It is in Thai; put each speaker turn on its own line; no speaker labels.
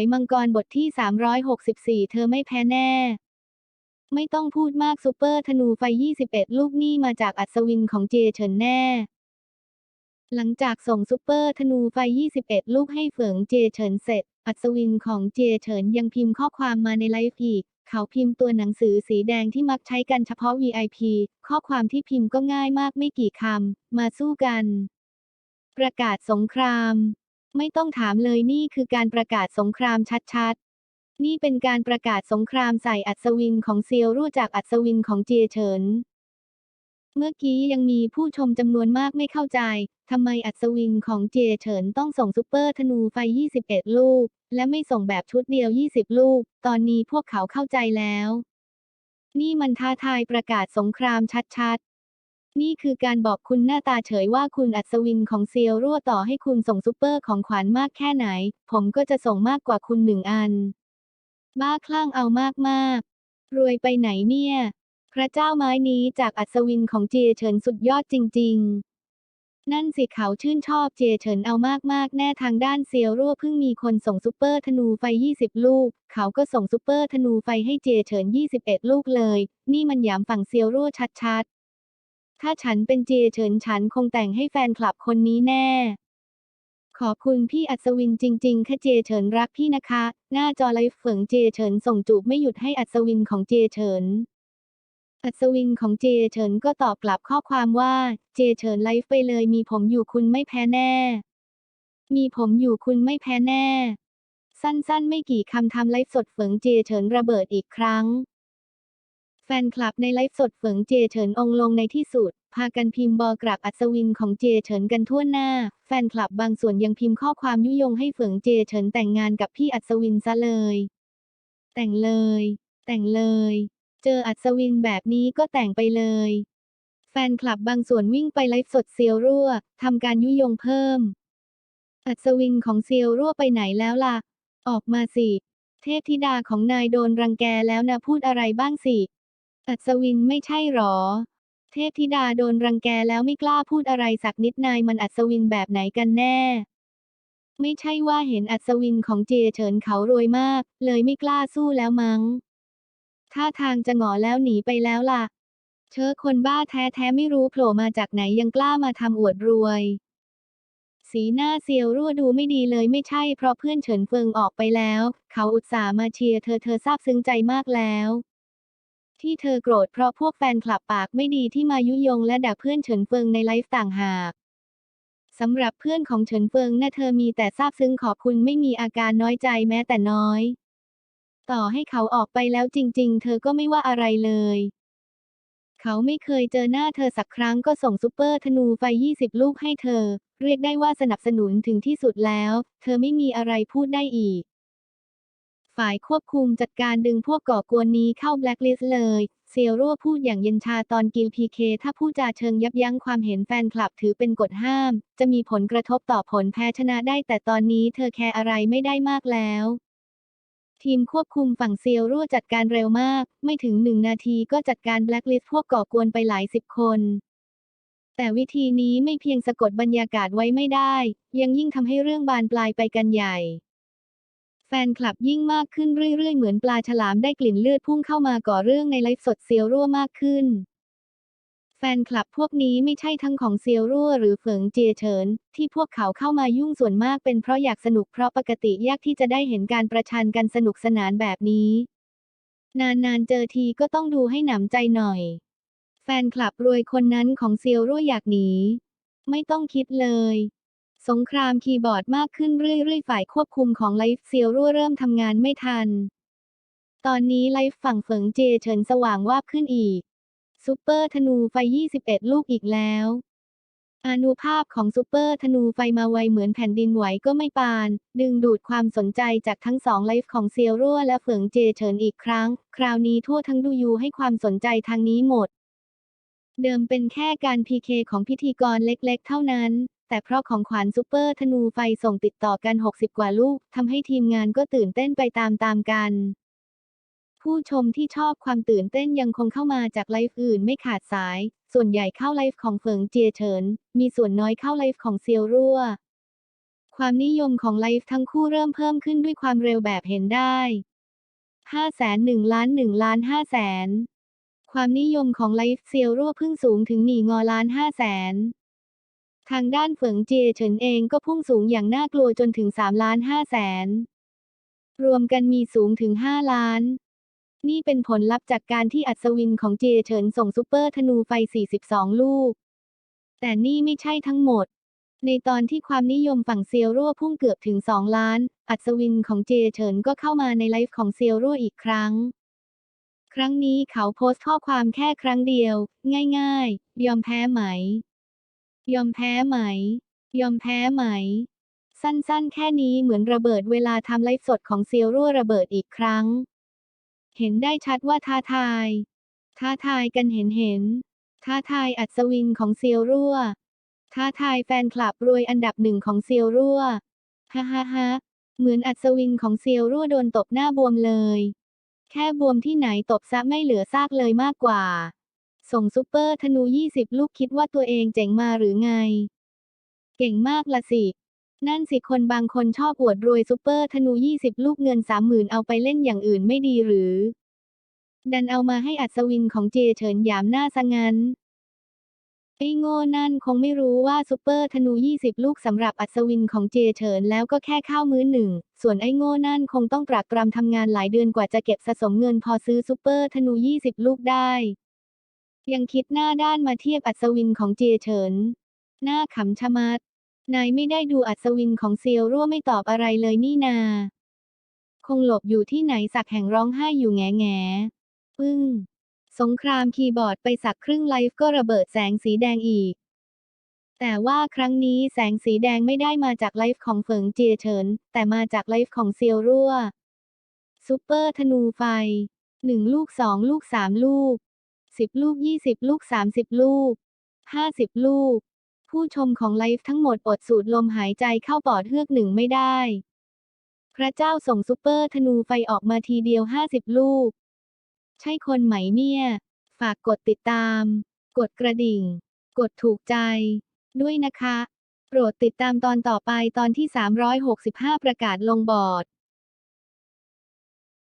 ยมังกรบทที่ 364 เธอไม่แพ้แน่ ไม่ต้องพูดมากซูเปอร์ธนูไฟ 21 ลูกนี่มาจากอัศวินของเจเฉินแน่ หลังจากส่งซูเปอร์ธนูไฟ 21 ลูกให้เฟิงเจเฉินเสร็จ อัศวินของเจเฉินยังพิมพ์ข้อความมาในไลฟ์อีกเขาพิมพ์ตัวหนังสือสีแดงที่มักใช้กันเฉพาะ VIP ข้อความที่พิมพ์ก็ง่ายมากไม่กี่คำ มาสู้กัน ประกาศสงคราม ไม่ต้องถามเลยนี่คือการประกาศสงครามชัดๆ นี่เป็นการประกาศสงครามใส่อัศวินของเซียวรู่จากอัศวินของเจียเฉิน เมื่อกี้ยังมีผู้ชมจำนวนมากไม่เข้าใจ ทำไมอัศวินของเจเฉินต้องส่งซูเปอร์ธนูไฟ 21 ลูก และไม่ส่งแบบชุดเดียว 20 ลูก ตอนนี้พวกเขาเข้าใจแล้ว นี่มันท้าทายประกาศสงครามชัดๆ นี่คือการบอกคุณหน้าตาเฉยว่าคุณอัศวินของเซียวรั่วต่อให้คุณส่งซูเปอร์ของขวัญมากแค่ไหน ผมก็จะส่งมากกว่าคุณหนึ่งอัน บ้าคลั่งเอามากๆรวยไปไหนเนี่ย พระเจ้าไม้นี้จากอัศวินของเจเฉินสุดยอดจริง ๆ นั่นสิเขาชื่นชอบเจเฉินเอามากๆ แน่ทางด้านเซียวรั่วเพิ่งมีคนส่งซูเปอร์ธนูไฟ 20 ลูก เขาก็ส่งซูเปอร์ธนูไฟให้เจเฉิน 21 ลูกเลย นี่มันหยามฝั่งเซียวรั่วชัดๆ ถ้าฉันเป็นเจเฉินฉันคงแต่งให้แฟนคลับคนนี้แน่ ขอบคุณพี่อัศวินจริงๆค่ะเจเฉินรักพี่นะคะ หน้าจอไลฟ์เฟิงเจเฉินส่งจูบไม่หยุดให้อัศวินของเจเฉินอัศวินของเจเฉินก็ตอบกลับข้อความว่า เจเฉินไลฟ์ไปเลยมีผมอยู่คุณไม่แพ้แน่ มีผมอยู่คุณไม่แพ้แน่ สั้นๆ ไม่กี่คำทำไลฟ์สดเฟิงเจเฉินระเบิดอีกครั้ง แฟนคลับในไลฟ์สดเฟิงเจเฉินองลงในที่สุด พากันพิมพ์บอกราบอัศวินของเจเฉินกันทั่วหน้า แฟนคลับบางส่วนยังพิมพ์ข้อความยุยงให้เฟิงเจเฉินแต่งงานกับพี่อัศวินซะเลย แต่งเลย แต่งเลย เจออัศวินแบบนี้ก็แต่งไปเลย แฟนคลับบางส่วนวิ่งไปไลฟ์สดเซียวรั่วทำการยุยงเพิ่ม อัศวินของเซียวรั่วไปไหนแล้วล่ะ ออกมาสิ เทพธิดาของนายโดนรังแกแล้วนะพูดอะไรบ้างสิ อัศวินไม่ใช่หรอ เทพธิดาโดนรังแกแล้วไม่กล้าพูดอะไรสักนิดนายมันอัศวินแบบไหนกันแน่ ไม่ใช่ว่าเห็นอัศวินของเจเฉินเขารวยมาก เลยไม่กล้าสู้แล้วมั้ง ท่าทางจะหงอแล้วหนีไปแล้วล่ะ เชอคนบ้าแท้ๆไม่รู้โผล่มาจากไหนยังกล้ามาทำอวดรวย สีหน้าเซียวรั่วดูไม่ดีเลยไม่ใช่เพราะเพื่อนเฉินเฟิงออกไปแล้ว เขาอุตส่าห์มาเชียร์เธอเธอซาบซึ้งใจมากแล้ว ที่เธอโกรธเพราะพวกแฟนคลับปากไม่ดีที่มายุยงและด่าเพื่อนเฉินเฟิงในไลฟ์ต่างหากสำหรับเพื่อนของเฉินเฟิงน่ะเธอมีแต่ซาบซึ้งขอบคุณไม่มีอาการน้อยใจแม้แต่น้อย ต่อให้เขาออกไปแล้วจริง ๆ เธอก็ไม่ว่าอะไรเลย เขาไม่เคยเจอหน้าเธอสักครั้งก็ส่งซูเปอร์ธนูไฟ 20 ลูกให้เธอ เรียกได้ว่าสนับสนุนถึงที่สุดแล้ว เธอไม่มีอะไรพูดได้อีก ฝ่ายควบคุมจัดการดึงพวกก่อกวนนี้เข้าแบล็คลิสต์เลย เซียวรั่วพูดอย่างเย็นชาตอนกิลพีเคถ้าพูดจาเชิงยับยั้งความเห็นแฟนคลับถือเป็นกฎห้าม จะมีผลกระทบต่อผลแพ้ชนะได้แต่ตอนนี้เธอแคร์อะไรไม่ได้มากแล้วทีมควบคุมฝั่งเซียวรั่วจัดการเร็วมาก ไม่ถึงหนึ่งนาทีก็จัดการแบล็คลิสต์พวกก่อกวนไปหลายสิบคน แต่วิธีนี้ไม่เพียงสะกดบรรยากาศไว้ไม่ได้ ยังยิ่งทำให้เรื่องบานปลายไปกันใหญ่ แฟนคลับยิ่งมากขึ้นเรื่อยๆ เหมือนปลาฉลามได้กลิ่นเลือดพุ่งเข้ามาก่อเรื่องในไลฟ์สดเซียวรั่วมากขึ้น แฟนคลับพวกนี้ไม่ใช่ทั้งของเซียวรั่วหรือเฟิงเจียเฉิน ที่พวกเขาเข้ามายุ่งส่วนมากเป็นเพราะอยากสนุกเพราะปกติยากที่จะได้เห็นการประชันกันสนุกสนานแบบนี้ นานๆเจอทีก็ต้องดูให้หนำใจหน่อย แฟนคลับรวยคนนั้นของเซียวรั่วอยากหนีไม่ต้องคิดเลย สงครามคีย์บอร์ดมากขึ้นเรื่อยๆ ฝ่ายควบคุมของไลฟ์เซียวรั่วเริ่มทำงานไม่ทัน ตอนนี้ไลฟ์ฝั่งเฟิงเจเฉินสว่างวาบขึ้นอีก ซูเปอร์ธนูไฟ 21 ลูกอีกแล้วอนุภาพของซูเปอร์ธนูไฟมาไวเหมือนแผ่นดินไหวก็ไม่ปาน ดึงดูดความสนใจจากทั้งสองไลฟ์ของเซียวรั่วและเฟิงเจเฉินอีกครั้ง คราวนี้ทั่วทั้งดูยูให้ความสนใจทางนี้หมด เดิมเป็นแค่การพีเคของพิธีกรเล็กๆ เท่านั้น แต่เพราะของขวัญซูเปอร์ธนูไฟส่งติดต่อกัน 60 กว่าลูกทำให้ทีมงานก็ตื่นเต้นไปตามๆกัน ผู้ชมที่ชอบความตื่นเต้นยังคงเข้ามาจากไลฟ์อื่นไม่ขาดสาย ส่วนใหญ่เข้าไลฟ์ของเฟิงเจียเฉิน มีส่วนน้อยเข้าไลฟ์ของเซียวรั่ว ความนิยมของไลฟ์ทั้งคู่เริ่มเพิ่มขึ้นด้วยความเร็วแบบเห็นได้501ล้าน1ล้าน5แสนความนิยมของไลฟ์เซียวรั่วเพิ่งสูงถึงหนีงอล้าน5แสน ทางด้านเฟิงเจียเฉินเองก็พุ่งสูงอย่างน่ากลัวจนถึง3ล้าน5แสน รวมกันมีสูงถึง 5 ล้าน นี่เป็นผลลัพธ์จากการที่อัศวินของเจียเฉินส่งซูเปอร์ธนูไฟ 42 ลูก แต่นี่ไม่ใช่ทั้งหมด ในตอนที่ความนิยมฝั่งเซียวรั่วพุ่งเกือบถึง 2 ล้าน อัศวินของเจเฉินก็เข้ามาในไลฟ์ของเซียวรั่วอีกครั้งครั้งนี้เขาโพสต์ข้อความแค่ครั้งเดียว ง่าย ๆ ยอมแพ้ไหม ยอมแพ้ไหม ยอมแพ้ไหม สั้นๆ แค่นี้เหมือนระเบิดเวลาทำไลฟ์สดของเซียวรั่วระเบิดอีกครั้ง เห็นได้ชัดว่าท้าทาย ท้าทายกันเห็นเห็น ท้าทายอัศวินของเซียวรั่ว ท้าทายแฟนคลับรวยอันดับหนึ่งของเซียวรั่ว ฮ่าฮ่าฮ่าเหมือนอัศวินของเซียวรั่วโดนตบหน้าบวมเลย แค่บวมที่ไหนตบซะไม่เหลือซากเลยมากกว่า ส่งซูเปอร์ธนู 20 ลูกคิดว่าตัวเองเจ๋งมาหรือไง เก่งมากละสิ นั่นสิคนบางคนชอบอวดรวยซูเปอร์ธนู 20 ลูกเงิน 30,000 เอาไปเล่นอย่างอื่นไม่ดีหรือ ดันเอามาให้อัศวินของเจเฉินหยามหน้าซะงั้นไอ้โง่นั่นคงไม่รู้ว่าซูเปอร์ธนู 20 ลูกสำหรับอัศวินของเจเฉินแล้วก็แค่ข้าวมื้อหนึ่ง ส่วนไอ้โง่นั่นคงต้องตรากตรำทำงานหลายเดือนกว่าจะเก็บสะสมเงินพอซื้อซูเปอร์ธนู 20 ลูกได้ ยังคิดหน้าด้านมาเทียบอัศวินของเจเฉิน หน้าขำชะมัด นายไม่ได้ดูอัศวินของเซียวรั่วไม่ตอบอะไรเลยนี่นา คงหลบอยู่ที่ไหนสักแห่งร้องไห้อยู่แงแงปึ้ง สงครามคีย์บอร์ดไปสักครึ่งไลฟ์ก็ระเบิดแสงสีแดงอีก แต่ว่าครั้งนี้แสงสีแดงไม่ได้มาจากไลฟ์ของเฟิงเจียเฉิน แต่มาจากไลฟ์ของเซียวรั่วซูเปอร์ธนูไฟหนึ่งลูกสองลูกสามลูก สิบลูกยี่สิบลูกสามสิบลูกห้าสิบลูก ผู้ชมของไลฟ์ทั้งหมดอดสูดลมหายใจเข้าปอดเฮือกหนึ่งไม่ได้ พระเจ้าส่งซูเปอร์ธนูไฟออกมาทีเดียวห้าสิบลูก ใช่คนไหมเนี่ย ฝากกดติดตาม กดกระดิ่ง กดถูกใจ ด้วยนะคะ โปรดติดตามตอนต่อไปตอนที่ 365 ประกาศลงบอร์ด